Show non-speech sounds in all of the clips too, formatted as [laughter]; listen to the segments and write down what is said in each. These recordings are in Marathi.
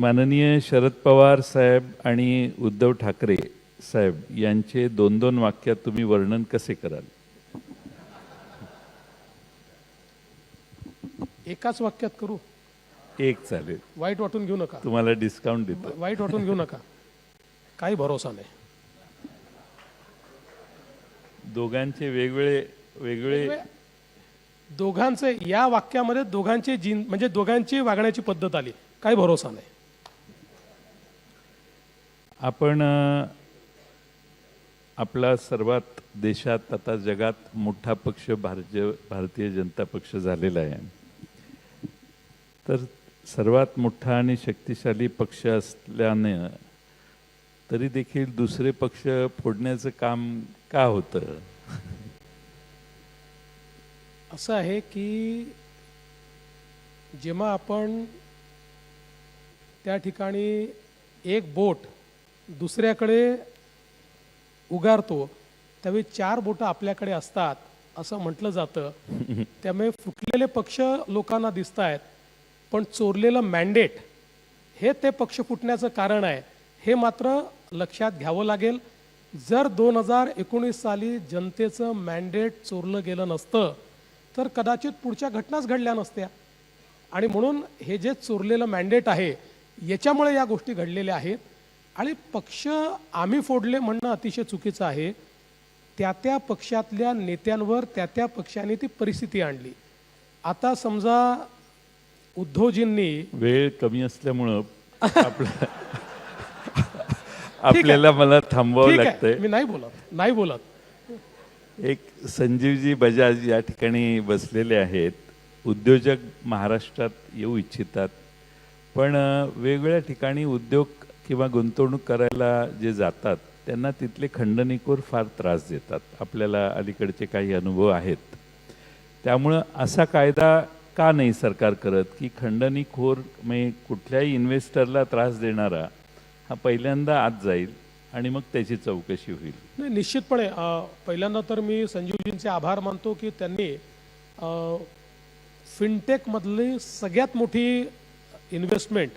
माननीय शरद पवार साहेब आणि उद्धव ठाकरे साहेब यांचे दोन दोन वाक्यात तुम्ही वर्णन कसे कराल? एकाच वाक्यात करू? एक चालेल. वाईट वाटून घेऊ नका. तुम्हाला डिस्काउंट देतो. वाईट वाटून घेऊ नका. काही भरोसा नाही. दोघांचे वेगवेगळे वेगळे दोघांचे या वाक्यामध्ये दोघांचे जीन म्हणजे दोघांची वागण्याची पद्धत आली. काही भरोसा नाही. आपण आपला सर्वात देशात आता जगात मोठा पक्ष भारतीय भारतीय जनता पक्ष झालेला आहे. तर सर्वात मोठा आणि शक्तिशाली पक्ष असल्याने तरी देखील दुसरे पक्ष फोडण्याचं काम का होतं? असं आहे की जेव्हा आपण त्या ठिकाणी एक बोट दुसऱ्याकडे उगारतो त्यावेळी चार बोटं आपल्याकडे असतात असं म्हटलं जातं. [laughs] त्यामुळे फुटलेले पक्ष लोकांना दिसत आहेत पण चोरलेलं मॅन्डेट हे ते पक्ष फुटण्याचं कारण आहे. हे मात्र लक्षात घ्यावं लागेल. जर दोन हजार एकोणीस साली जनतेचं मॅन्डेट चोरलं गेलं नसतं तर कदाचित पुढच्या घटनाच घडल्या नसत्या. आणि म्हणून हे जे चोरलेलं मॅन्डेट आहे याच्यामुळे या गोष्टी घडलेल्या आहेत. आणि पक्ष आम्ही फोडले म्हणणं अतिशय चुकीचं आहे. त्या त्या पक्षातल्या नेत्यांवर त्या त्या पक्षाने ती परिस्थिती आणली. आता समजा उद्धवजींनी वेळ कमी असल्यामुळं [laughs] आपलं आपल्याला मला थांबवावं लागतंय. मी नाही बोलत. नाही बोलत. एक संजीवजी बजाज या ठिकाणी बसलेले आहेत. उद्योजक महाराष्ट्रात येऊ इच्छितात. पण वेगवेगळ्या ठिकाणी उद्योग किंवा गुंतवणूक करायला जे जातात त्यांना तिथले खंडणीखोर फार त्रास देतात. आपल्याला अलीकडचे काही अनुभव आहेत. त्यामुळं असा कायदा का नाही सरकार करत की खंडणीखोर म्हणजे कुठल्याही इन्व्हेस्टरला त्रास देणारा हा पहिल्यांदा आत जाईल आणि मग त्याची चौकशी होईल. नाही निश्चितपणे पहिल्यांदा तर मी संजीवजींचे आभार मानतो की त्यांनी फिनटेकमधली सगळ्यात मोठी इन्व्हेस्टमेंट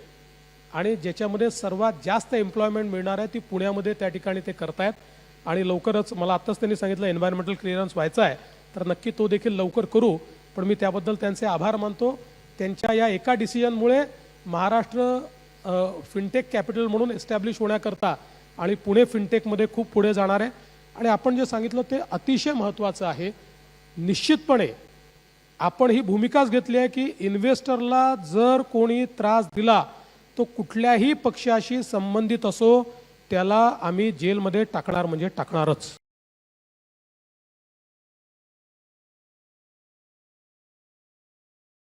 आणि ज्याच्यामध्ये सर्वात जास्त एम्प्लॉयमेंट मिळणार आहे ती पुण्यामध्ये त्या ठिकाणी ते करतायत. आणि लवकरच मला आत्ताच त्यांनी सांगितलं एन्व्हायरमेंटल क्लिअरन्स व्हायचा आहे. तर नक्की तो देखील लवकर करू. पण मी त्याबद्दल त्यांचे आभार मानतो. त्यांच्या या एका डिसिजनमुळे महाराष्ट्र फिनटेक कॅपिटल म्हणून एस्टॅब्लिश होण्याकरता आणि पुणे फिनटेकमध्ये खूप पुढे जाणार आहे. आणि आपण जे सांगितलं ते अतिशय महत्त्वाचं आहे. निश्चितपणे आपण ही भूमिकाच घेतली आहे की इन्व्हेस्टरला जर कोणी त्रास दिला तो कुठल्याही पक्षाशी संबंधित असो त्याला आम्ही जेलमध्ये टाकणार म्हणजे टाकणारच.